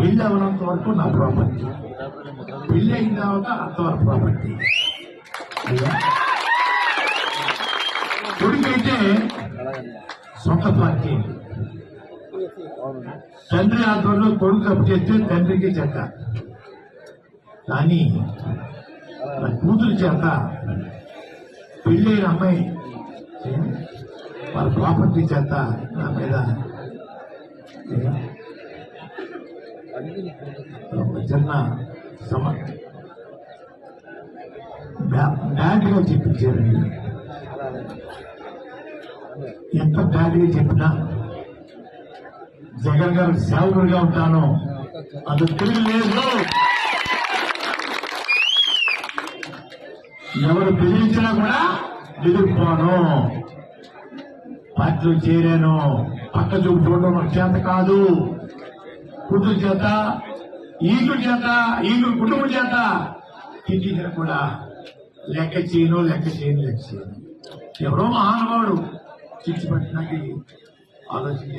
పెళ్ళి అవనంత వరకు నా ప్రాపర్టీ పెళ్ళి అయిన తర్వాత అంతవరకు ప్రాపర్టీ కొడుకైతే సొంత పార్టీ తండ్రి ఆధ్వర్యంలో కొడుకు అప్పు చేస్తే తండ్రికి చెత్త. కానీ నా కూతురు చేత పెళ్ళైన అమ్మాయి వాళ్ళ ప్రాపర్టీ చేత నా మీద ఒక చిన్న సమ బ్యాడ్గా చెప్పించారండి ఎంత బ్యాడ్గా చెప్పినా జగన్ గారు సేవకుడిగా ఉంటాను. అది తిరిగి లేదు. ఎవరు పిలిచినా కూడా ఎదుర్కోను పార్టీలో చేరాను. పక్క చూపు చూడడం నాకు చేత కాదు. కూతురు చేత ఈలు చేత ఈలు కుటుంబం చేత తిట్టించిన కూడా లెక్క చేయను లెక్క చేయను లెక్క చేయను. ఎవరో మహానుభావుడు చిచ్చి పట్టినకి ఆలోచించి